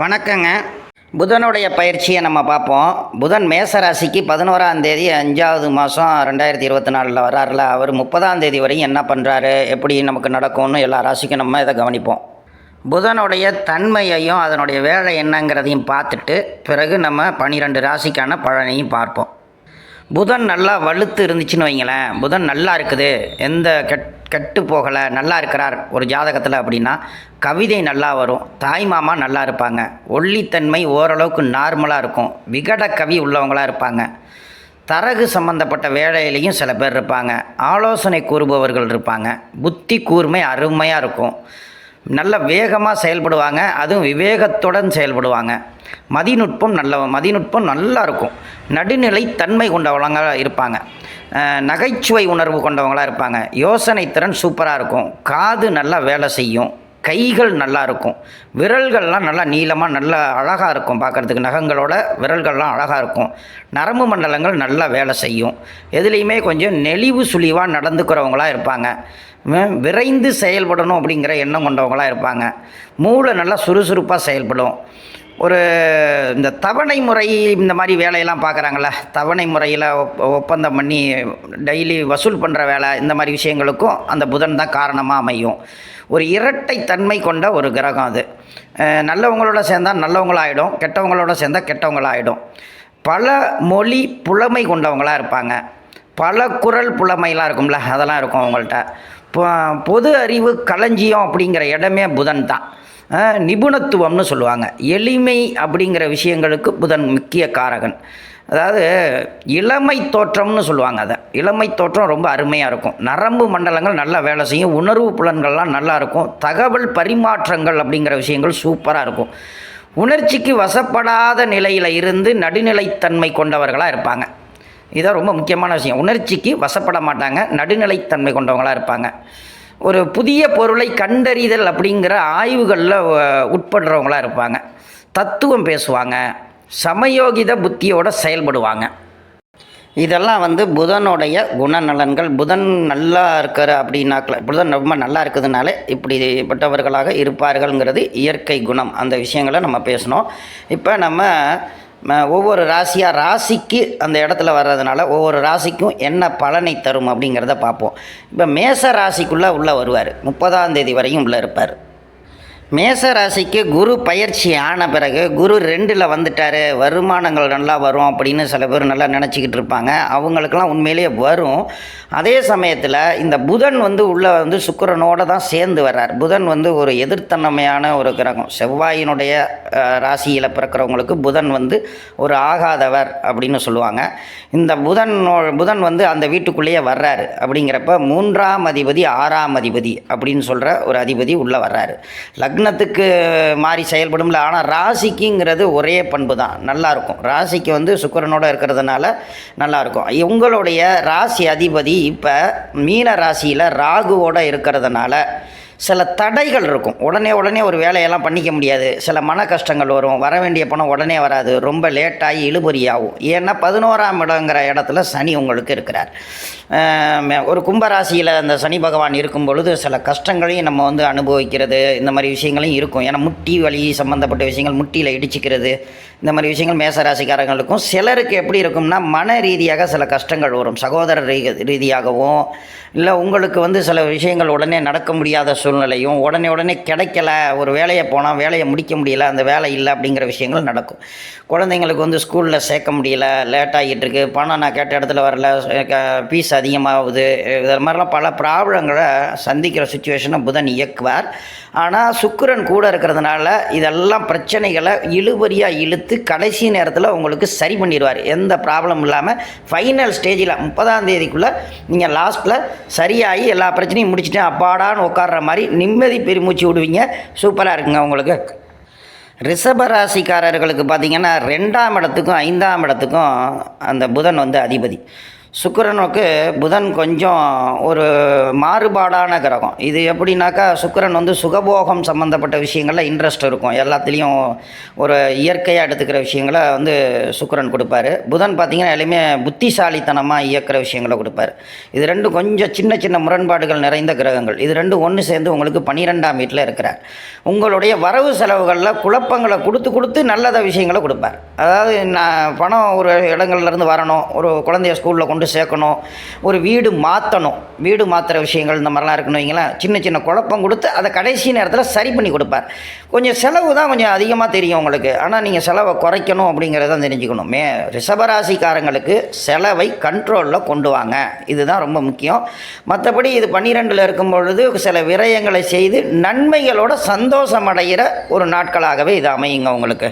வணக்கங்க. புதனுடைய பயிற்சியை நம்ம பார்ப்போம். புதன் மேச ராசிக்கு பதினோராம் தேதி அஞ்சாவது மாதம் ரெண்டாயிரத்தி இருபத்தி நாலில் வர்றாருல அவர் முப்பதாம் தேதி வரையும் என்ன பண்ணுறாரு எப்படி நமக்கு நடக்கும்னு எல்லா ராசிக்கும் நம்ம இதை கவனிப்போம். புதனுடைய தன்மையையும் அதனுடைய வேலை என்னங்கிறதையும் பார்த்துட்டு பிறகு நம்ம பன்னிரெண்டு ராசிக்கான பலனையும் பார்ப்போம். புதன் நல்லா வலுத்து இருந்துச்சுன்னு வைங்களேன். புதன் நல்லா இருக்குது. எந்த கெட் கெட்டு போகலை. நல்லா இருக்கிறார் ஒரு ஜாதகத்தில் அப்படின்னா கவிதை நல்லா வரும். தாய் மாமா நல்லா இருப்பாங்க. ஒல்லித்தன்மை ஓரளவுக்கு நார்மலாக இருக்கும். விகட கவி உள்ளவங்களாக இருப்பாங்க. தரகு சம்பந்தப்பட்ட வேலையிலையும் சில பேர் இருப்பாங்க. ஆலோசனை கூறுபவர்கள் இருப்பாங்க. புத்தி கூர்மை அருமையாக இருக்கும். நல்ல வேகமாக செயல்படுவாங்க. அதுவும் விவேகத்துடன் செயல்படுவாங்க. மதிநுட்பம் நல்ல மதிநுட்பம் நல்லா இருக்கும். நடுநிலை தன்மை கொண்டவங்களாக இருப்பாங்க. நகைச்சுவை உணர்வு கொண்டவங்களாக இருப்பாங்க. யோசனை திறன் சூப்பராக இருக்கும். காது நல்லா வேலை செய்யும். கைகள் நல்லா இருக்கும். விரல்கள்லாம் நல்லா நீளமாக நல்லா அழகாக இருக்கும் பார்க்குறதுக்கு. நகங்களோட விரல்கள்லாம் அழகாக இருக்கும். நரம்பு மண்டலங்கள் நல்லா வேலை செய்யும். எதுலேயுமே கொஞ்சம் நெளிவு சுழிவாக நடந்துக்கிறவங்களா இருப்பாங்க. விரைந்து செயல்படணும் அப்படிங்கிற எண்ணம் கொண்டவங்களாக இருப்பாங்க. மூளை நல்லா சுறுசுறுப்பாக செயல்படும். ஒரு இந்த தவணை முறை இந்த மாதிரி வேலையெல்லாம் பார்க்குறாங்கள தவணை முறையில் ஒப்பந்தம் பண்ணி டெய்லி வசூல் பண்ணுற வேலை இந்த மாதிரி விஷயங்களுக்கும் அந்த புதன் தான் காரணமாக அமையும். ஒரு இரட்டை தன்மை கொண்ட ஒரு கிரகம் அது. நல்லவங்களோட சேர்ந்தால் நல்லவங்களாகிடும் கெட்டவங்களோட சேர்ந்தால் கெட்டவங்களாகிடும் பல மொழி புலமை கொண்டவங்களாக இருப்பாங்க. பல குரல் புலமைலாம் இருக்கும்ல அதெல்லாம் இருக்கும் அவங்கள்ட்ட. பொது அறிவு களஞ்சியம் அப்படிங்கிற இடமே புதன் தான். நிபுணத்துவம்னு சொல்லுவாங்க. எளிமை அப்படிங்கிற விஷயங்களுக்கு புதன் முக்கிய காரகன். அதாவது இளமை தோற்றம்னு சொல்லுவாங்க அதை. இளமை தோற்றம் ரொம்ப அருமையாக இருக்கும். நரம்பு மண்டலங்கள் நல்லா வேலை செய்யும். உணர்வு புலன்கள்லாம் நல்லா இருக்கும். தகவல் பரிமாற்றங்கள் அப்படிங்கிற விஷயங்கள் சூப்பராக இருக்கும். உணர்ச்சிக்கு வசப்படாத நிலையில் இருந்து நடுநிலைத்தன்மை கொண்டவர்களாக இருப்பாங்க. இதான் ரொம்ப முக்கியமான விஷயம். உணர்ச்சிக்கு வசப்பட மாட்டாங்க. நடுநிலைத்தன்மை கொண்டவங்களாக இருப்பாங்க. ஒரு புதிய பொருளை கண்டறிதல் அப்படிங்கிற ஆய்வுகளில் உட்படுறவங்களா இருப்பாங்க. தத்துவம் பேசுவாங்க. சமயோகித புத்தியோடு செயல்படுவாங்க. இதெல்லாம் வந்து புதனுடைய குணநலன்கள். புதன் நல்லா இருக்கிற அப்படின்னாக்கல புதன் ரொம்ப நல்லா இருக்கிறதுனாலே இப்படிப்பட்டவர்களாக இருப்பார்கள்ங்கிறது இயற்கை குணம். அந்த விஷயங்களை நம்ம பேசணும். இப்போ நம்ம ஒவ்வொரு ராசியாக ராசிக்கு அந்த இடத்துல வர்றதுனால ஒவ்வொரு ராசிக்கும் என்ன பலனை தரும் அப்படிங்கிறத பார்ப்போம். இப்போ மேச ராசிக்குள்ளே உள்ளே வருவார். முப்பதாம் தேதி வரையும் உள்ளே இருப்பார். மேச ராசிக்கு குரு பயிற்சி ஆன பிறகு குரு ரெண்டில் வந்துட்டார். வருமானங்கள் நல்லா வரும் அப்படின்னு சில பேர் நல்லா நினச்சிக்கிட்டு இருப்பாங்க. அவங்களுக்கெல்லாம் உண்மையிலேயே வரும். அதே சமயத்தில் இந்த புதன் வந்து உள்ளே வந்து சுக்கரனோடு தான் சேர்ந்து வர்றார். புதன் வந்து ஒரு எதிர்த்தன்மையான ஒரு கிரகம். செவ்வாயினுடைய ராசியில் பிறக்கிறவங்களுக்கு புதன் வந்து ஒரு ஆகாதவர் அப்படின்னு சொல்லுவாங்க. இந்த புதன் புதன் வந்து அந்த வீட்டுக்குள்ளேயே வர்றாரு. அப்படிங்கிறப்ப மூன்றாம் அதிபதி ஆறாம் அதிபதி அப்படின்னு சொல்கிற ஒரு அதிபதி உள்ளே வர்றாரு. லக்னத்துக்கு மாறி செயல்படும்ல. ஆனால் ராசிக்குங்கிறது ஒரே பண்பு தான். நல்லாயிருக்கும் ராசிக்கு வந்து சுக்கரனோட இருக்கிறதுனால நல்லாயிருக்கும் உங்களுடைய ராசி அதிபதி இப்போ மீன ராசியில் ராகுவோட இருக்கிறதுனால சில தடைகள் இருக்கும். உடனே உடனே ஒரு வேலையெல்லாம் பண்ணிக்க முடியாது. சில மன கஷ்டங்கள் வரும். வர வேண்டிய பணம் உடனே வராது. ரொம்ப லேட்டாகி இழுபறியாகும். ஏன்னா பதினோராம் இடங்கிற இடத்துல சனி உங்களுக்கு இருக்கிறார். ஒரு கும்பராசியில் அந்த சனி பகவான் இருக்கும் பொழுது சில கஷ்டங்களையும் நம்ம வந்து அனுபவிக்கிறது இந்த மாதிரி விஷயங்களையும் இருக்கும். ஏன்னா முட்டி வலி சம்மந்தப்பட்ட விஷயங்கள் முட்டியில் இடிச்சிக்கிறது இந்த மாதிரி விஷயங்கள் மேசராசிக்காரங்களுக்கும் சிலருக்கு எப்படி இருக்கும்னா மன ரீதியாக சில கஷ்டங்கள் வரும். சகோதர ரீ- ரீதியாகவும் இல்லை உங்களுக்கு வந்து சில விஷயங்கள் உடனே நடக்க முடியாத சூழ்நிலையும் உடனே உடனே கிடைக்கல ஒரு வேலையை போனால் வேலையை முடிக்க முடியல அந்த வேலை இல்லை அப்படிங்கிற விஷயங்கள் நடக்கும். குழந்தைங்களுக்கு வந்து ஸ்கூலில் சேர்க்க முடியல லேட் ஆகிட்டு இருக்கு பணம் நான் கேட்ட இடத்துல வரல ஃபீஸ் அதிகமாகுது இது மாதிரிலாம் பல ப்ராப்ளங்களை சந்திக்கிற சுச்சுவேஷனை புதன் இயக்குவார். ஆனால் சுக்கரன் கூட இருக்கிறதுனால இதெல்லாம் பிரச்சனைகளை இழுபறியாக இழுத்து கடைசி நேரத்தில் உங்களுக்கு சரி பண்ணிடுவார். எந்த ப்ராப்ளம் இல்லாமல் ஃபைனல் ஸ்டேஜில் முப்பதாம் தேதிக்குள்ளே நீங்கள் லாஸ்ட்டில் சரியாகி எல்லா பிரச்சனையும் முடிச்சுட்டு அப்பாடான்னு உட்கார்ற மாதிரி மாதிரி நிம்மதி பெருமூச்சு விடுவீங்க. சூப்பராக இருக்குங்க உங்களுக்கு. ரிஷபராசிக்காரர்களுக்கு ராசிக்காரர்களுக்கு பார்த்தீங்கன்னா ரெண்டாம் இடத்துக்கும் ஐந்தாம் இடத்துக்கும் அந்த புதன் வந்து அதிபதி. சுக்கரனுக்கு புதன் கொஞ்சம் ஒரு மாறுபாடான கிரகம். இது எப்படின்னாக்கா சுக்கிரன் வந்து சுகபோகம் சம்மந்தப்பட்ட விஷயங்களில் இன்ட்ரெஸ்ட் இருக்கும். எல்லாத்துலேயும் ஒரு இயற்கையாக எடுத்துக்கிற விஷயங்களை வந்து சுக்கரன் கொடுப்பாரு. புதன் பார்த்திங்கன்னா எல்லாமே புத்திசாலித்தனமாக இயக்கிற விஷயங்களை கொடுப்பாரு. இது ரெண்டும் கொஞ்சம் சின்ன சின்ன முரண்பாடுகள் நிறைந்த கிரகங்கள். இது ரெண்டும் ஒன்று சேர்ந்து உங்களுக்கு பன்னிரெண்டாம் வீட்டில் இருக்கிறார். உங்களுடைய வரவு செலவுகளில் குழப்பங்களை கொடுத்து கொடுத்து நல்லத விஷயங்களை கொடுப்பார். அதாவது நான் பணம் ஒரு இடங்கள்லேருந்து வரணும். ஒரு குழந்தைய ஸ்கூலில் கொண்டு சேர்க்கணும். ஒரு வீடு மாற்றணும் வீடு மாற்றுற விஷயங்கள் இந்த மாதிரிலாம் இருக்குன்னு வைங்களேன். சின்ன சின்ன குழப்பம் கொடுத்து அதை கடைசி நேரத்தில் சரி பண்ணி கொடுப்பார். கொஞ்சம் செலவு தான் கொஞ்சம் அதிகமாக தெரியும் உங்களுக்கு. ஆனால் நீங்கள் செலவை குறைக்கணும் அப்படிங்கிறத தெரிஞ்சுக்கணும். மே ரிஷபராசிக்காரங்களுக்கு செலவை கண்ட்ரோலில் கொண்டு வாங்க. இதுதான் ரொம்ப முக்கியம். மற்றபடி இது பன்னிரெண்டில் இருக்கும் பொழுது சில விரயங்களை செய்து நன்மைகளோட சந்தோஷம் அடைகிற ஒரு நாட்களாகவே இது அமையுங்க உங்களுக்கு.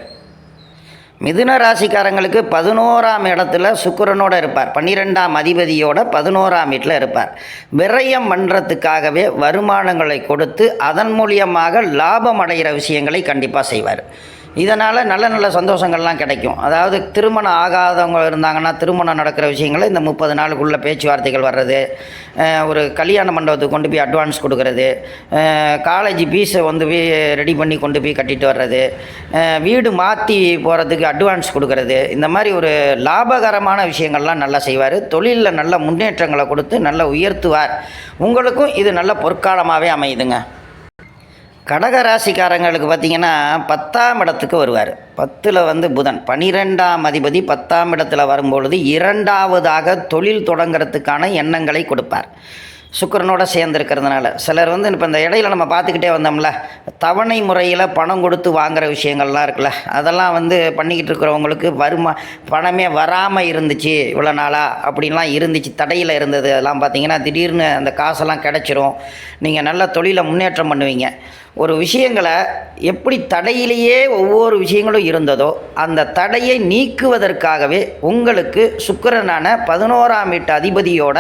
மிதுன ராசிக்காரங்களுக்கு பதினோராம் இடத்துல சுக்கிரனோட இருப்பார். பன்னிரெண்டாம் அதிபதியோட பதினோராம் வீட்டில் இருப்பார். விரயம் பண்ணுறதுக்காகவே வருமானங்களை கொடுத்து அதன் மூலியமாக லாபம் அடைகிற விஷயங்களை கண்டிப்பாக செய்வார். இதனால் நல்ல நல்ல சந்தோஷங்கள்லாம் கிடைக்கும். அதாவது திருமணம் ஆகாதவங்க இருந்தாங்கன்னா திருமணம் நடக்கிற விஷயங்களை இந்த முப்பது நாளுக்குள்ளே பேச்சுவார்த்தைகள் வர்றது ஒரு கல்யாண மண்டபத்துக்கு கொண்டு போய் அட்வான்ஸ் கொடுக்கறது காலேஜ் ஃபீஸை வந்து போய் ரெடி பண்ணி கொண்டு போய் கட்டிட்டு வர்றது வீடு மாற்றி போகிறதுக்கு அட்வான்ஸ் கொடுக்கறது இந்த மாதிரி ஒரு லாபகரமான விஷயங்கள்லாம் நல்லா செய்வார். தொழிலில் நல்ல முன்னேற்றங்களை கொடுத்து நல்லா உயர்த்துவார். உங்களுக்கும் இது நல்ல பொற்காலமாகவே அமையுதுங்க. கடகராசிக்காரங்களுக்கு ராசிக்காரங்களுக்கு பார்த்தீங்கன்னா பத்தாம் இடத்துக்கு வருவார். பத்தில் வந்து புதன். பனிரெண்டாம் அதிபதி பத்தாம் இடத்துல வரும்பொழுது இரண்டாவதாக தொழில் தொடங்குறதுக்கான எண்ணங்களை கொடுப்பார். சுக்கரனோட சேர்ந்துருக்கிறதுனால. சிலர் வந்து இப்போ இந்த இடையில நம்ம பார்த்துக்கிட்டே வந்தோம்ல. தவணை முறையில் பணம் கொடுத்து வாங்குற விஷயங்கள்லாம் இருக்குல்ல. அதெல்லாம் வந்து பண்ணிக்கிட்டு இருக்கிறவங்களுக்கு வருமா பணமே வராமல் இருந்துச்சு இவ்வளோ நாளாக அப்படின்லாம் இருந்துச்சு தடையில் இருந்தது. அதெல்லாம் பார்த்தீங்கன்னா திடீர்னு அந்த காசெல்லாம் கிடச்சிரும். நீங்கள் நல்ல தொழிலை முன்னேற்றம் பண்ணுவீங்க. ஒரு விஷயங்களை எப்படி தடையிலேயே ஒவ்வொரு விஷயங்களும் இருந்ததோ அந்த தடையை நீக்குவதற்காகவே உங்களுக்கு சுக்கரனான பதினோராம் வீட்டு அதிபதியோட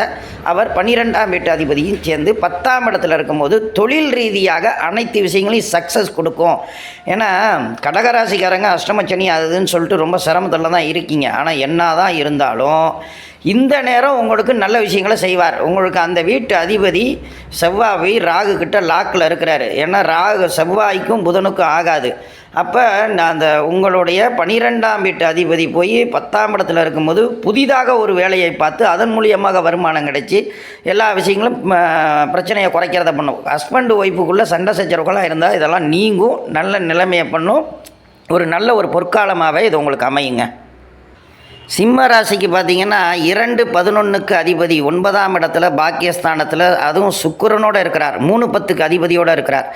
அவர் பன்னிரெண்டாம் வீட்டு அதிபதியும் சேர்ந்து பத்தாம் இடத்துல இருக்கும்போது தொழில் ரீதியாக அனைத்து விஷயங்களையும் சக்ஸஸ் கொடுக்கும். ஏன்னா கடகராசிக்காரங்க அஷ்டமச்சனி அதுன்னு சொல்லிட்டு ரொம்ப சிரமத்தில் தான் இருக்கீங்க. ஆனால் என்ன தான் இருந்தாலும் இந்த நேரம் உங்களுக்கு நல்ல விஷயங்களை செய்வார். உங்களுக்கு அந்த வீட்டு அதிபதி செவ்வாய் ராகு கிட்ட லாக்கில் இருக்கிறாரு. ஏன்னா ராகு செவ்வாய்க்கும் புதனுக்கும் ஆகாது. அப்போ நான் அந்த உங்களுடைய பனிரெண்டாம் வீட்டு அதிபதி போய் பத்தாம் இடத்துல இருக்கும்போது புதிதாக ஒரு வேலையை பார்த்து அதன் மூலியமாக வருமானம் கிடைச்சி எல்லா விஷயங்களும் பிரச்சனையை குறைக்கிறத பண்ணும். ஹஸ்பண்ட் ஒய்ஃபுக்குள்ளே சண்டை சச்சரவுகளாக இருந்தால் இதெல்லாம் நீங்கும். நல்ல நிலைமையை பண்ணும். ஒரு நல்ல ஒரு பொற்காலமாகவே இது உங்களுக்கு அமையுங்க. சிம்ம ராசிக்கு பார்த்தீங்கன்னா இரண்டு பதினொன்றுக்கு அதிபதி ஒன்பதாம் இடத்துல பாக்கியஸ்தானத்தில் அதுவும் சுக்கரனோடு இருக்கிறார். மூணு பத்துக்கு அதிபதியோடு இருக்கிறார்.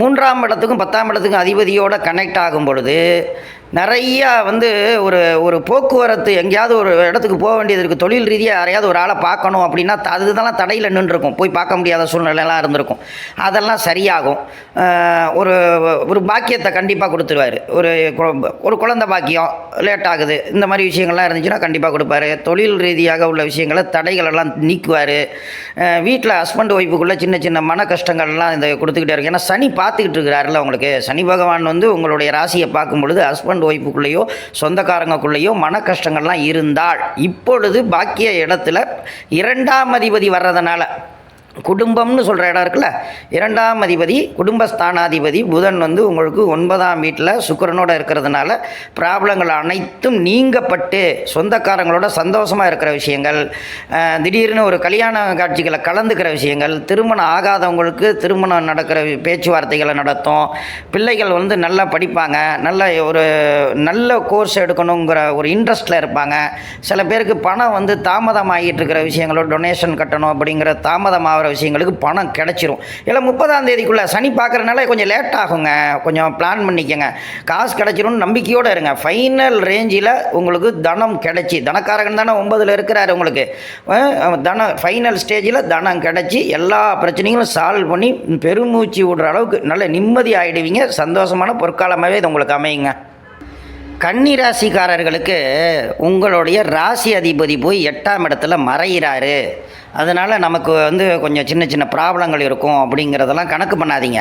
மூன்றாம் இடத்துக்கும் பத்தாம் இடத்துக்கும் அதிபதியோடு கனெக்ட் ஆகும் பொழுது நிறையா வந்து ஒரு ஒரு போக்குவரத்து எங்கேயாவது ஒரு இடத்துக்கு போக வேண்டியது இருக்குது தொழில் ரீதியாக யாரையாவது ஒரு ஆளை பார்க்கணும் அப்படின்னா அதுதான் தடையில் நின்றுருக்கும். போய் பார்க்க முடியாத சூழ்நிலைலாம் இருந்திருக்கும். அதெல்லாம் சரியாகும். ஒரு ஒரு பாக்கியத்தை கண்டிப்பாக கொடுத்துருவார். ஒரு ஒரு குழந்தை பாக்கியம் லேட் ஆகுது. இந்த மாதிரி விஷயங்கள்லாம் இருந்துச்சுன்னா கண்டிப்பாக கொடுப்பாரு. தொழில் ரீதியாக உள்ள விஷயங்களை தடைகளெல்லாம் நீக்குவார். வீட்டில் ஹஸ்பண்ட் ஒய்ஃபுக்குள்ளே சின்ன சின்ன மன கஷ்டங்கள்லாம் இந்த கொடுத்துக்கிட்டே இருக்கு. ஏன்னா சனி பார்த்துக்கிட்டு இருக்கிறாருல உங்களுக்கு. சனி பகவான் வந்து உங்களுடைய ராசியை பார்க்கும் பொழுது ஹஸ்பண்ட் ஒய்ஃபுக்குள்ளேயோ சொந்தக்காரங்களுக்குள்ளேயோ மன கஷ்டங்கள்லாம் இருந்தால் இப்பொழுது பாக்கிய இடத்துல இரண்டாம் அதிபதி வர்றதுனால குடும்பம்னு சொல்கிற இடம் இருக்குல்ல? இரண்டாம் அதிபதி குடும்பஸ்தானாதிபதி புதன் வந்து உங்களுக்கு ஒன்பதாம் வீட்டில் சுக்கரனோட இருக்கிறதுனால ப்ராப்ளங்கள் அனைத்தும் நீங்கப்பட்டு சொந்தக்காரங்களோட சந்தோஷமாக இருக்கிற விஷயங்கள் திடீர்னு ஒரு கல்யாண காட்சிகளை கலந்துக்கிற விஷயங்கள் திருமணம் ஆகாதவங்களுக்கு திருமணம் நடக்கிற பேச்சுவார்த்தைகளை நடத்தும் பிள்ளைகள் வந்து நல்லா படிப்பாங்க நல்ல ஒரு நல்ல கோர்ஸ் எடுக்கணுங்கிற ஒரு இன்ட்ரெஸ்ட்டில் இருப்பாங்க. சில பேருக்கு பணம் வந்து தாமதமாகிட்டு இருக்கிற விஷயங்களோ டொனேஷன் கட்டணும் அப்படிங்கிற தாமதமாகிற விஷயங்களுக்கு பணம் கிடச்சிரும். இல்லை முப்பதாம் தேதிக்குள்ளே சனி பார்க்குறனால கொஞ்சம் லேட் ஆகுங்க. கொஞ்சம் பிளான் பண்ணிக்கங்க. காசு கிடச்சிரும்னு நம்பிக்கையோடு இருங்க. ஃபைனல் ரேஞ்சில் உங்களுக்கு தனம் கிடைச்சி தனக்காரகன் தானே ஒன்பதில் இருக்கிறாரு உங்களுக்கு. தனம் ஃபைனல் ஸ்டேஜில் தனம் கிடச்சி எல்லா பிரச்சனைகளும் சால்வ் பண்ணி பெருமூச்சு விடுற அளவுக்கு நல்ல நிம்மதி ஆகிடுவீங்க சந்தோஷமான பொற்காலமாகவே இது உங்களுக்கு அமையுங்க. கன்னி ராசிக்காரர்களுக்கு உங்களுடைய ராசி அதிபதி போய் எட்டாம் இடத்துல மறையிறாரு. அதனால் நமக்கு வந்து கொஞ்சம் சின்ன சின்ன ப்ராப்ளங்கள் இருக்கும் அப்படிங்கிறதெல்லாம் கணக்கு பண்ணாதீங்க.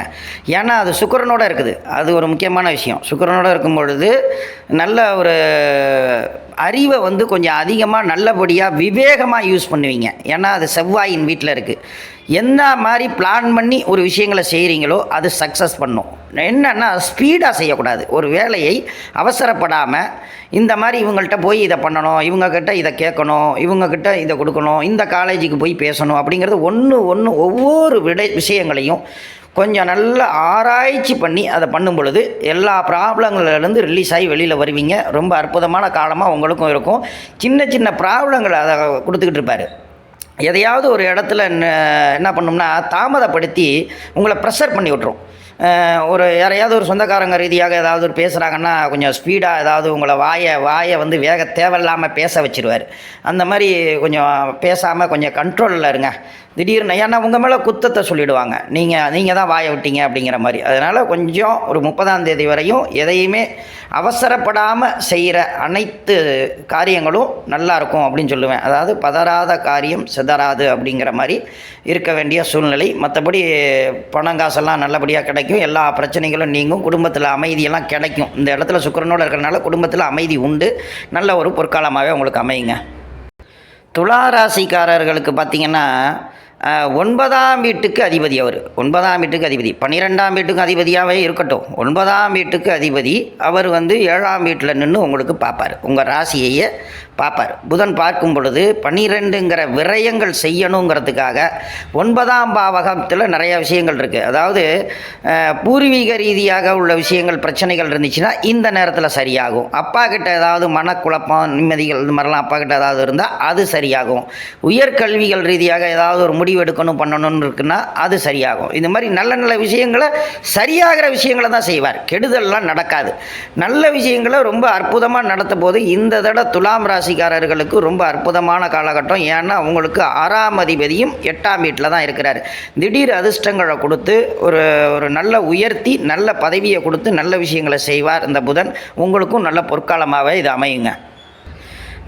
ஏன்னா அது சுக்கிரனோட இருக்குது. அது ஒரு முக்கியமான விஷயம். சுக்கிரனோட இருக்கும் பொழுது நல்ல ஒரு அறிவை வந்து கொஞ்சம் அதிகமாக நல்லபடியாக விவேகமாக யூஸ் பண்ணுவீங்க. ஏன்னா அது செவ்வாயின் வீட்டில் இருக்குது எந்த மாதிரி பிளான் பண்ணி ஒரு விஷயங்களை செய்கிறீங்களோ அது சக்ஸஸ் பண்ணும். என்னன்னா ஸ்பீடாக செய்யக்கூடாது. ஒரு வேலையை அவசரப்படாமல் இந்த மாதிரி இவங்கள்ட்ட போய் இதை பண்ணணும் இவங்கக்கிட்ட இதை கேட்கணும் இவங்கக்கிட்ட இதை கொடுக்கணும் இந்த காலேஜுக்கு போய் பேசணும் அப்படிங்கிறது ஒன்று ஒன்று ஒவ்வொரு விடை விஷயங்களையும் கொஞ்சம் நல்லா ஆராய்ச்சி பண்ணி அதை பண்ணும் பொழுது எல்லா ப்ராப்ளங்கள்லேருந்து ரிலீஸ் ஆகி வெளியில் வருவீங்க. ரொம்ப அற்புதமான காலமாக உங்களுக்கும் இருக்கும். சின்ன சின்ன ப்ராப்ளங்களை அதை கொடுத்துக்கிட்டு இருப்பார். எதையாவது ஒரு இடத்துல என்ன பண்ணோம்னா தாமதப்படுத்தி உங்களை ப்ரெஷர் பண்ணி விட்ரும் ஒரு யாரையாவது ஒரு சொந்தக்காரங்க ரீதியாக ஏதாவது ஒரு பேசுகிறாங்கன்னா கொஞ்சம் ஸ்பீடாக ஏதாவது உங்களை வாயை வாயை வந்து வேக தேவையில்லாமல் பேச வச்சிருவார். அந்த மாதிரி கொஞ்சம் பேசாமல் கொஞ்சம் கண்ட்ரோலில் இருங்க. திடீர்னு ஏன்னா உங்கள் மேலே குத்தத்தை சொல்லிடுவாங்க. நீங்கள் நீங்கள் தான் வாய விட்டீங்க அப்படிங்கிற மாதிரி. அதனால் கொஞ்சம் ஒரு முப்பதாம் தேதி வரையும் எதையுமே அவசரப்படாமல் செய்கிற அனைத்து காரியங்களும் நல்லாயிருக்கும் அப்படின்னு சொல்லுவேன். அதாவது பதறாத காரியம் சிதறாது அப்படிங்கிற மாதிரி இருக்க வேண்டிய சூழ்நிலை. மற்றபடி பணம் காசெல்லாம் நல்லபடியாக கிடைக்கும். எல்லா பிரச்சனைகளும் நீங்கும். குடும்பத்தில் அமைதியெல்லாம் கிடைக்கும். இந்த இடத்துல சுக்கிரனோட இருக்கிறனால குடும்பத்தில் அமைதி உண்டு. நல்ல ஒரு பொற்காலமாகவே உங்களுக்கு அமையுங்க. துலா ராசிக்காரர்களுக்கு பார்த்தீங்கன்னா ஒன்பதாம் வீட்டுக்கு அதிபதி அவர். ஒன்பதாம் வீட்டுக்கு அதிபதி. பன்னிரெண்டாம் வீட்டுக்கு அதிபதியாகவே இருக்கட்டும். ஒன்பதாம் வீட்டுக்கு அதிபதி. அவர் வந்து ஏழாம் வீட்டில் நின்று உங்களுக்கு பார்ப்பார் உங்கள் ராசியையே பார்ப்பார். புதன் பார்க்கும் பொழுது பன்னிரெண்டுங்கிற விரயங்கள் செய்யணுங்கிறதுக்காக ஒன்பதாம் பாவகத்தில் நிறைய விஷயங்கள் இருக்குது அதாவது பூர்வீக ரீதியாக உள்ள விஷயங்கள் பிரச்சனைகள் இருந்துச்சுன்னா இந்த நேரத்தில் சரியாகும். அப்பா கிட்ட ஏதாவது மனக்குழப்பம் நிம்மதிகள் இது மாதிரிலாம் அப்பா கிட்ட ஏதாவது இருந்தால் அது சரியாகும். உயர்கல்விகள் ரீதியாக ஏதாவது ஒரு முடிவு எடுக்கணும் பண்ணணும்னு இருக்குன்னா அது சரியாகும். இந்த மாதிரி நல்ல நல்ல விஷயங்களை சரியாகிற விஷயங்களை தான் செய்வார். கெடுதல்லாம் நடக்காது. நல்ல விஷயங்களை ரொம்ப அற்புதமாக நடத்த போது இந்த தடவை துலாம் ராசிக்காரர்களுக்கு ரொம்ப அற்புதமான காலகட்டம். ஏன்னா அவங்களுக்கு ஆறாம் அதிபதியும் எட்டாம் வீட்டில் தான் இருக்கிறார். திடீர் அதிர்ஷ்டங்களை கொடுத்து ஒரு ஒரு நல்ல உயர்த்தி நல்ல பதவியை கொடுத்து நல்ல விஷயங்களை செய்வார் இந்த புதன். உங்களுக்கும் நல்ல பொற்காலமாகவே இது அமையுங்க.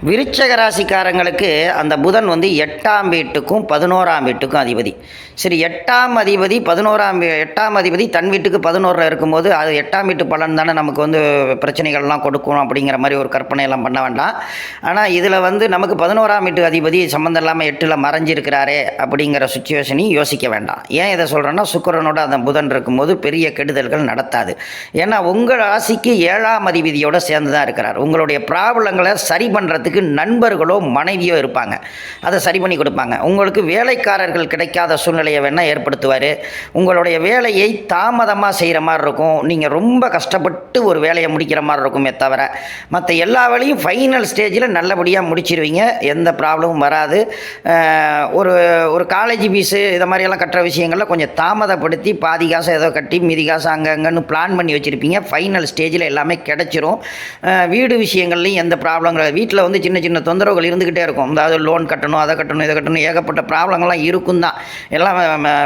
விருச்சக ராசிக்காரங்களுக்கு அந்த புதன் வந்து எட்டாம் வீட்டுக்கும் பதினோராம் வீட்டுக்கும் அதிபதி. சரி எட்டாம் அதிபதி பதினோராம் வீ- எட்டாம் அதிபதி தன் வீட்டுக்கு பதினோரில் இருக்கும்போது அது எட்டாம் வீட்டு பலன் தானே நமக்கு வந்து பிரச்சனைகள்லாம் கொடுக்கணும் அப்படிங்கிற மாதிரி ஒரு கற்பனையெல்லாம் பண்ண வேண்டாம். ஆனால் இதில் வந்து நமக்கு பதினோராம் வீட்டு அதிபதி சம்மந்தம் இல்லாமல் எட்டில் மறைஞ்சிருக்கிறாரே அப்படிங்கிற சுச்சுவேஷனையும் யோசிக்க வேண்டாம். ஏன் இதை சொல்கிறேன்னா சுக்கரனோட அந்த புதன் இருக்கும்போது பெரிய கெடுதல்கள் நடத்தாது. ஏன்னா உங்கள் ராசிக்கு ஏழாம் அதிபதியோடு சேர்ந்து தான் இருக்கிறார். உங்களுடைய ப்ராப்ளங்களை சரி பண்ணுறதுக்கு நண்பர்களோ மனைவியோ இருப்பாங்க. அதை சரி பண்ணி கொடுப்பாங்க. உங்களுக்கு வேலைக்காரர்கள் கிடைக்காத சூழ்நிலையை வேணால் ஏற்படுத்துவார். உங்களுடைய வேலையை தாமதமாக செய்கிற மாதிரி இருக்கும். நீங்கள் ரொம்ப கஷ்டப்பட்டு ஒரு வேலையை முடிக்கிற மாதிரி இருக்குமே தவிர மற்ற எல்லா வேலையும் ஃபைனல் ஸ்டேஜில் நல்லபடியாக முடிச்சிருவீங்க. எந்த ப்ராப்ளமும் வராது. ஒரு ஒரு காலேஜ் ஃபீஸு இதை மாதிரியெல்லாம் கட்டுற விஷயங்களில் கொஞ்சம் தாமதப்படுத்தி பாதி காசை ஏதோ கட்டி மீதி காசு அங்கங்கன்னு பிளான் பண்ணி வச்சுருப்பீங்க. ஃபைனல் ஸ்டேஜில் எல்லாமே கிடச்சிரும். வீடு விஷயங்கள்லையும் எந்த ப்ராப்ளங்கள் வீட்டில் வந்து சின்ன சின்ன தொந்தரவுகள் இருந்துக்கிட்டே இருக்கும். அதாவது லோன் கட்டணும் அதை கட்டணும் இதை கட்டணும் ஏகப்பட்ட ப்ராப்ளங்கள்லாம் இருக்கும் தான். எல்லாம்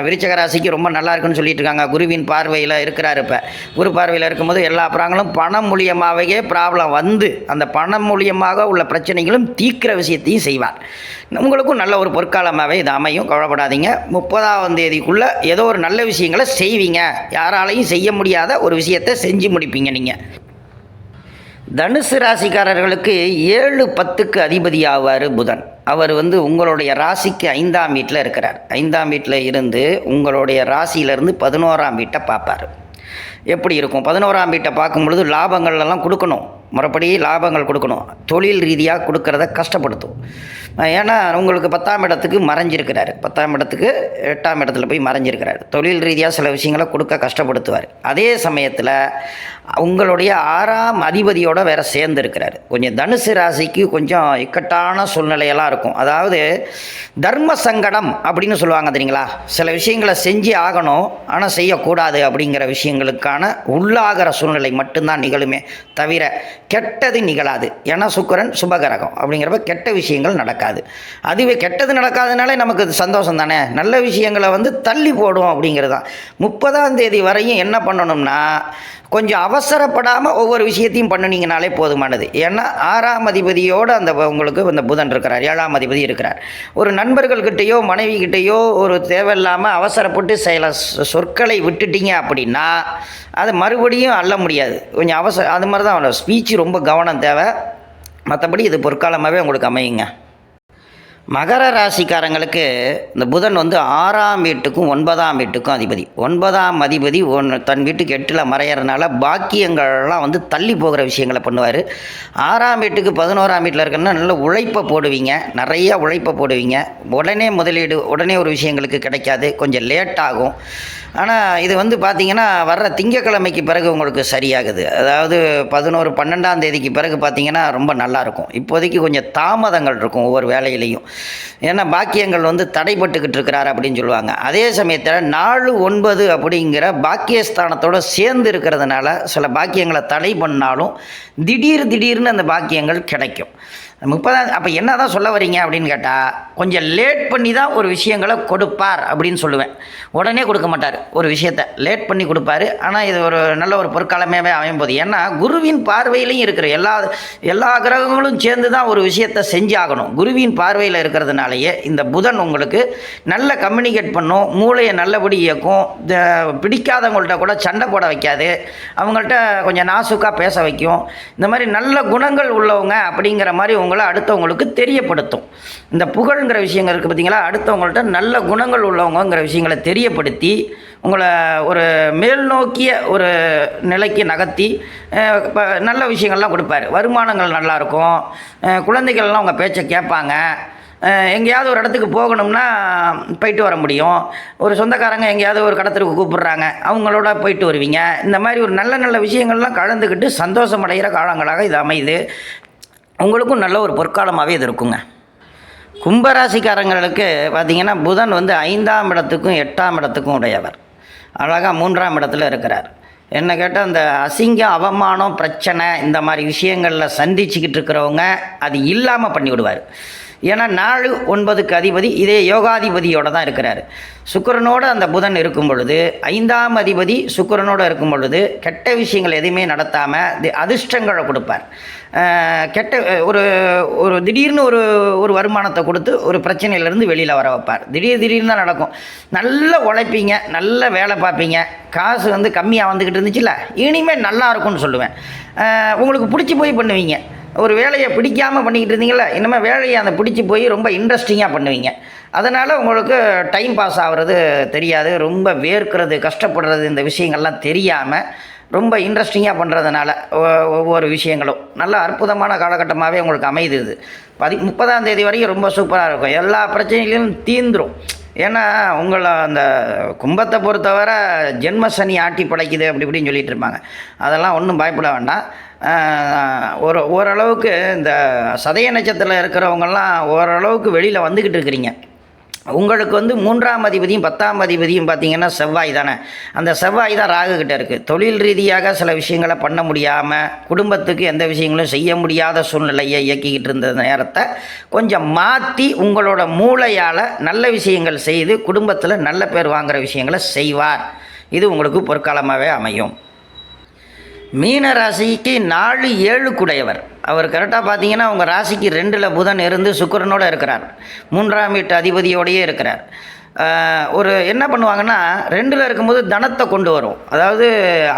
விருச்சக ராசிக்கு ரொம்ப நல்லா இருக்குன்னு சொல்லிட்டு இருக்காங்க. குருவின் பார்வையில் இருக்கிறாரு இப்போ. குரு பார்வையில் இருக்கும்போது எல்லா ப்ராங்களும் பணம் மூலியமாகவே ப்ராப்ளம் வந்து அந்த பணம் மூலியமாக உள்ள பிரச்சனைகளும் தீர்க்கிற விஷயத்தையும் செய்வார். உங்களுக்கும் நல்ல ஒரு பொற்காலமாகவே இது அமையும். கவலைப்படாதீங்க. முப்பதாம் தேதிக்குள்ளே ஏதோ ஒரு நல்ல விஷயங்களை செய்வீங்க. யாராலையும் செய்ய முடியாத ஒரு விஷயத்தை செஞ்சு முடிப்பீங்க நீங்கள் தனுசு ராசிக்காரர்களுக்கு ஏழு பத்துக்கு அதிபதி ஆவார் புதன். அவர் வந்து உங்களுடைய ராசிக்கு ஐந்தாம் வீட்டில் இருக்கிறார். ஐந்தாம் வீட்டில் இருந்து உங்களுடைய ராசியிலேருந்து பதினோராம் வீட்டை பார்ப்பார். எப்படி இருக்கும்? பதினோராம் வீட்டை பார்க்கும் பொழுது லாபங்கள் எல்லாம் கொடுக்கணும். முறைப்படி லாபங்கள் கொடுக்கணும். தொழில் ரீதியாக கொடுக்கறத கஷ்டப்படுத்தும். ஏன்னா உங்களுக்கு பத்தாம் இடத்துக்கு மறைஞ்சிருக்கிறாரு. பத்தாம் இடத்துக்கு எட்டாம் இடத்துல போய் மறைஞ்சிருக்கிறார். தொழில் ரீதியாக சில விஷயங்களை கொடுக்க கஷ்டப்படுத்துவார். அதே சமயத்தில் உங்களுடைய ஆறாம் அதிபதியோட வேற சேர்ந்துருக்கிறார். கொஞ்சம் தனுசு ராசிக்கு கொஞ்சம் இக்கட்டான சூழ்நிலையெல்லாம் இருக்கும். அதாவது தர்ம சங்கடம் அப்படின்னு சொல்லுவாங்க தெரியுங்களா? சில விஷயங்களை செஞ்சு ஆகணும். ஆனால் செய்யக்கூடாது அப்படிங்கிற விஷயங்களுக்கான உள்ளாகிற சூழ்நிலை மட்டும்தான் நிகழுமே தவிர கெட்டது நிகழாது. ஏன்னா சுக்கிரன் சுபகரகம் அப்படிங்கிறப்ப கெட்ட விஷயங்கள் நடக்காது. அதுவே கெட்டது நடக்காதனாலே நமக்கு அது சந்தோஷம் தானே? நல்ல விஷயங்களை வந்து தள்ளி போடும் அப்படிங்கிறது தான் முப்பதாம் தேதி வரையும் என்ன பண்ணணும்னா கொஞ்சம் அவசரப்படாமல் ஒவ்வொரு விஷயத்தையும் பண்ணினீங்கனாலே போதுமானது. ஏன்னா ஆறாம் அதிபதியோடு அந்த உங்களுக்கு இந்த புதன் இருக்கிறார் ஏழாம் அதிபதி இருக்கிறார். ஒரு நண்பர்கள்கிட்டயோ மனைவிகிட்டேயோ ஒரு தேவையில்லாமல் அவசரப்பட்டு சில சொ- சொற்களை விட்டுட்டீங்க அப்படின்னா அது மறுபடியும் அள்ள முடியாது. கொஞ்சம் அவசர அது மாதிரி தான் ஸ்பீச் ரொம்ப கவனம் தேவை. மற்றபடி இது பொற்காலமாகவே உங்களுக்கு அமையுங்க. மகர ராசிக்காரங்களுக்கு இந்த புதன் வந்து ஆறாம் வீட்டுக்கும் ஒன்பதாம் வீட்டுக்கும் அதிபதி. ஒன்பதாம் அதிபதி ஒன் தன் வீட்டுக்கு எட்டில் மறையறதுனால பாக்கியங்கள்லாம் வந்து தள்ளி போகிற விஷயங்களை பண்ணுவார். ஆறாம் வீட்டுக்கு பதினோராம் வீட்டில் இருக்கணும்னா நல்ல உழைப்பை போடுவீங்க. நிறையா உழைப்பை போடுவீங்க. உடனே முதலீடு உடனே ஒரு விஷயங்களுக்கு கிடைக்காது. கொஞ்சம் லேட் ஆகும். ஆனால் இது வந்து பார்த்தீங்கன்னா வர்ற திங்கக்கிழமைக்கு பிறகு உங்களுக்கு சரியாகுது. அதாவது பதினோரு பன்னெண்டாம் தேதிக்கு பிறகு பார்த்தீங்கன்னா ரொம்ப நல்லாயிருக்கும் இப்போதைக்கு கொஞ்சம் தாமதங்கள் இருக்கும் ஒவ்வொரு வேலையிலையும். ஏன்னா பாக்கியங்கள் வந்து தடைப்பட்டுக்கிட்டு இருக்கிறார் அப்படின்னு சொல்லுவாங்க. அதே சமயத்தில் நாலு ஒன்பது அப்படிங்கிற பாக்கியஸ்தானத்தோடு சேர்ந்து இருக்கிறதுனால சில பாக்கியங்களை தடை பண்ணாலும் திடீர் திடீர்னு அந்த பாக்கியங்கள் கிடைக்கும். முப்பதாம் அப்போ என்ன தான் சொல்ல வரீங்க அப்படின்னு கேட்டால் கொஞ்சம் லேட் பண்ணி தான் ஒரு விஷயங்களை கொடுப்பார் அப்படின்னு சொல்லுவேன். உடனே கொடுக்க மாட்டார் ஒரு விஷயத்தை. லேட் பண்ணி கொடுப்பாரு. ஆனால் இது ஒரு நல்ல ஒரு பொற்காலமே அமையும் போது. ஏன்னா குருவின் பார்வையிலையும் இருக்கிற எல்லா எல்லா கிரகங்களும் சேர்ந்து தான் ஒரு விஷயத்தை செஞ்சாகணும். குருவின் பார்வையில் இருக்கிறதுனாலயே இந்த புதன் உங்களுக்கு நல்ல கம்யூனிகேட் பண்ணும் மூளையை நல்லபடி இயக்கும். பிடிக்காதவங்கள்ட்ட கூட சண்டை போட வைக்காது. அவங்கள்ட்ட கொஞ்சம் நாசுக்காக பேச வைக்கும். இந்த மாதிரி நல்ல குணங்கள் உள்ளவங்க அப்படிங்கிற மாதிரி உங்களை அடுத்தவங்களுக்கு தெரியப்படுத்தும். இந்த புகழ்ங்கிற விஷயங்கள் இருக்குது பார்த்தீங்களா அடுத்தவங்கள்ட்ட நல்ல குணங்கள் உள்ளவங்கங்கிற விஷயங்களை தெரியப்படுத்தி உங்களை ஒரு மேல்நோக்கிய ஒரு நிலைக்கு நகர்த்தி அஹ், நல்ல விஷயங்கள்லாம் கொடுப்பாரு. வருமானங்கள் நல்லாயிருக்கும். குழந்தைகள்லாம் உங்கள் பேச்சை கேட்பாங்க. எங்கேயாவது ஒரு இடத்துக்கு போகணும்னா போயிட்டு வர முடியும். ஒரு சொந்தக்காரங்க எங்கேயாவது ஒரு கடத்திற்கு கூப்பிடுறாங்க. அவங்களோட போயிட்டு வருவீங்க. இந்த மாதிரி ஒரு நல்ல நல்ல விஷயங்கள்லாம் கலந்துக்கிட்டு சந்தோஷம் அடைகிற காலங்களாக இது அமையுது. உங்களுக்கும் நல்ல ஒரு பொற்காலமாகவே இது இருக்குங்க. கும்பராசிக்காரங்களுக்கு பார்த்திங்கன்னா புதன் வந்து ஐந்தாம் இடத்துக்கும் எட்டாம் இடத்துக்கும் உடையவர். அழகாக மூன்றாம் இடத்துல இருக்கிறார். என்ன கேட்டால் அந்த அசிங்கம் அவமானம் பிரச்சனை இந்த மாதிரி விஷயங்களில் சந்திச்சுக்கிட்டு இருக்கிறவங்க அது இல்லாமல் பண்ணி விடுவார் ஏன்னா நாலு ஒன்பதுக்கு அதிபதி இதே யோகாதிபதியோடு தான் இருக்கிறார். சுக்கிரனோட அந்த புதன் இருக்கும் பொழுது ஐந்தாம் அதிபதி சுக்கரனோடு இருக்கும் பொழுது கெட்ட விஷயங்கள் எதுவுமே நடத்தாமல் அதிர்ஷ்டங்களை கொடுப்பார். கெட்ட ஒரு ஒரு திடீர்னு ஒரு ஒரு வருமானத்தை கொடுத்து ஒரு பிரச்சனையிலேருந்து வெளியில் வர வைப்பார். திடீர் திடீர்னு தான் நடக்கும். நல்ல உழைப்பீங்க நல்ல வேலை பார்ப்பீங்க. காசு வந்து கம்மியாக வந்துக்கிட்டு இருந்துச்சுல்ல இனிமேல் நல்லா இருக்கும்னு சொல்லுவேன். உங்களுக்கு பிடிச்சி போய் பண்ணுவீங்க. ஒரு வேலையை பிடிக்காமல் பண்ணிக்கிட்டு இருந்தீங்களா இனிமேல் வேலையை அந்த பிடிச்சி போய் ரொம்ப இன்ட்ரெஸ்டிங்காக பண்ணுவீங்க. அதனால் உங்களுக்கு டைம் பாஸ் ஆகிறது தெரியாது ரொம்ப வேர்க்கிறது கஷ்டப்படுறது இந்த விஷயங்கள்லாம் தெரியாமல் ரொம்ப இன்ட்ரெஸ்டிங்காக பண்ணுறதுனால ஒவ்வொரு விஷயங்களும். நல்ல அற்புதமான காலகட்டமாகவே உங்களுக்கு அமையுது இது. பதி முப்பதாம் தேதி வரைக்கும் ரொம்ப சூப்பராக இருக்கும். எல்லா பிரச்சனைகளையும் தீந்துடும் ஏன்னா உங்களை அந்த கும்பத்தை பொறுத்தவரை ஜென்ம சனி ஆட்டி படைக்குது அப்படி இப்படின்னு சொல்லிகிட்டு இருப்பாங்க. அதெல்லாம் ஒன்றும் பயப்பட வேண்டாம். ஒரு ஓரளவுக்கு இந்த சதய நட்சத்திரத்தில் இருக்கிறவங்கெல்லாம் ஓரளவுக்கு வெளியில் வந்துக்கிட்டு இருக்கிறீங்க. உங்களுக்கு வந்து மூன்றாம் அதிபதியும் பத்தாம் அதிபதியும் பார்த்தீங்கன்னா செவ்வாய் தானே. அந்த செவ்வாய் தான் ராகுகிட்ட இருக்குது தொழில் ரீதியாக சில விஷயங்களை பண்ண முடியாமல் குடும்பத்துக்கு எந்த விஷயங்களும் செய்ய முடியாத சூழ்நிலையை இயக்கிக்கிட்டு இருந்த நேரத்தை கொஞ்சம் மாற்றி உங்களோட மூளையால் நல்ல விஷயங்கள் செய்து குடும்பத்தில் நல்ல பேர் வாங்குகிற விஷயங்களை செய்வார். இது உங்களுக்கு பொற்காலமாகவே அமையும். மீன ராசிக்கு நாலு ஏழு குடையவர். அவர் கரெக்டாக பார்த்தீங்கன்னா அவங்க ராசிக்கு ரெண்டில் புதன் இருந்து சுக்கரனோடு இருக்கிறார். மூன்றாம் வீட்டு அதிபதியோடையே இருக்கிறார். ஒரு என்ன பண்ணுவாங்கன்னா ரெண்டில் இருக்கும்போது தனத்தை கொண்டு வரும். அதாவது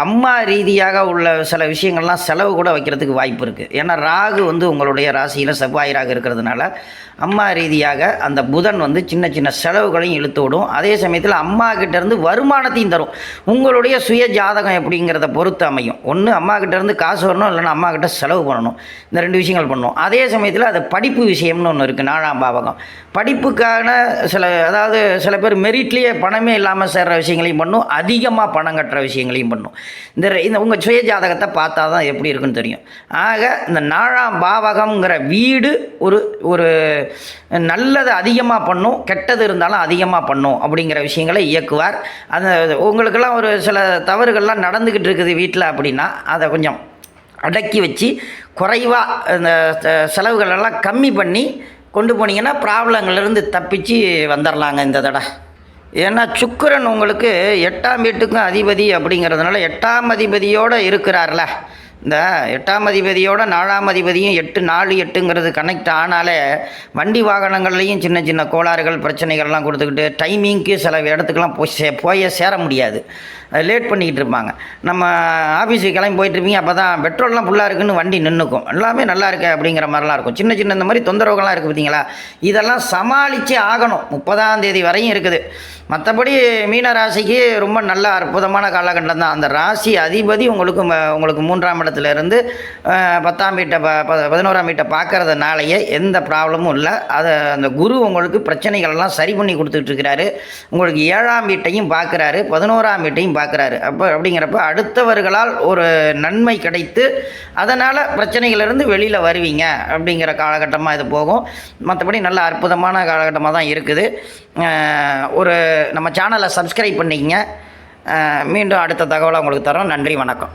அம்மா ரீதியாக உள்ள சில விஷயங்கள்லாம் செலவு கூட வைக்கிறதுக்கு வாய்ப்பு இருக்குது ஏன்னா ராகு வந்து உங்களுடைய ராசியில் செவ்வாய் ராகு இருக்கிறதுனால அம்மா ரீதியாக அந்த புதன் வந்து சின்ன சின்ன செலவுகளையும் இழுத்து விடும். அதே சமயத்தில் அம்மா கிட்டேருந்து வருமானத்தையும் தரும். உங்களுடைய சுய ஜாதகம் எப்படிங்கிறத பொறுத்து அமையும். ஒன்று அம்மா கிட்டேருந்து காசு வரணும் இல்லைன்னா அம்மா கிட்ட செலவு பண்ணணும். இந்த ரெண்டு விஷயங்கள் பண்ணணும் அதே சமயத்தில் அது படிப்பு விஷயம்னு ஒன்று இருக்குது நாலாம் பாவகம். படிப்புக்கான சில அதாவது சில பேர் மெரிட்லேயே பணமே இல்லாமல் சேர்கிற விஷயங்களையும் பண்ணும். அதிகமாக பணம் கட்டுற விஷயங்களையும் பண்ணும். இந்த இந்த உங்கள் சுய ஜாதகத்தை பார்த்தா தான் எப்படி இருக்குன்னு தெரியும். ஆக இந்த நாலாம் பாவகம்ங்கிற வீடு ஒரு ஒரு நல்லது அதிகமாக பண்ணும். கெட்டது இருந்தாலும் அதிகமாக பண்ணும் அப்படிங்கிற விஷயங்களை இயக்குவார். அந்த உங்களுக்கெல்லாம் ஒரு சில தவறுகள்லாம் நடந்துக்கிட்டு இருக்குது வீட்டில் அப்படின்னா அதை கொஞ்சம் அடக்கி வச்சு குறைவாக இந்த செலவுகளெல்லாம் கம்மி பண்ணி கொண்டு போனீங்கன்னா ப்ராப்ளங்கள்லேருந்து தப்பிச்சு வந்துடலாங்க இந்த தடவை ஏன்னா சுக்கரன் உங்களுக்கு எட்டாம் வீட்டுக்கும் அதிபதி அப்படிங்கிறதுனால எட்டாம் அதிபதியோடு இருக்கிறார்ல. இந்த எட்டாம் அதிபதியோட நாலாம் அதிபதியும் எட்டு நாலு எட்டுங்கிறது கனெக்ட் ஆனாலே வண்டி வாகனங்கள்லேயும் சின்ன சின்ன கோளாறுகள் பிரச்சனைகள்லாம் கொடுத்துக்கிட்டு டைமிங்க்கு சில இடத்துக்குலாம் போய் சே போய் சேர முடியாது. லேட் பண்ணிக்கிட்டு இருப்பாங்க. நம்ம ஆஃபீஸுக்கு கிளம்பி போயிட்டுருப்பீங்க அப்போ தான் பெட்ரோல்லாம் ஃபுல்லாக இருக்குன்னு வண்டி நின்றுக்கும் எல்லாமே நல்லா இருக்கு அப்படிங்கிற மாதிரிலாம் இருக்கும். சின்ன சின்ன இந்த மாதிரி தொந்தரவுகள்லாம் இருக்குது பார்த்தீங்களா? இதெல்லாம் சமாளித்து ஆகணும். முப்பதாம் தேதி வரையும் இருக்குது. மற்றபடி மீன ராசிக்கு ரொம்ப நல்ல அற்புதமான காலகட்டம் தான். அந்த ராசி அதிபதி உங்களுக்கு உங்களுக்கு மூன்றாம் இடத்துல இருந்து பத்தாம் வீட்டை ப ப- பதினோராம் வீட்டை பார்க்குறதுனாலேயே எந்த ப்ராப்ளமும் இல்லை. அதை அந்த குரு உங்களுக்கு பிரச்சனைகள் எல்லாம் சரி பண்ணி கொடுத்துட்டு இருக்கிறாரு. உங்களுக்கு ஏழாம் வீட்டையும் பார்க்குறாரு. பதினோராம் வீட்டையும் பார்க்குறாரு. அப்போ அப்படிங்கிறப்ப அடுத்தவர்களால் ஒரு நன்மை கிடைத்து அதனால் பிரச்சனைகளிலிருந்து வெளியில் வருவீங்க அப்படிங்கிற காலகட்டமாக இது போகும். மற்றபடி நல்ல அற்புதமான காலகட்டமாக தான் இருக்குது. ஒரு நம்ம சேனலை சப்ஸ்கிரைப் பண்ணிக்கங்க. மீண்டும் அடுத்த தகவலை உங்களுக்கு தரோம் நன்றி வணக்கம்.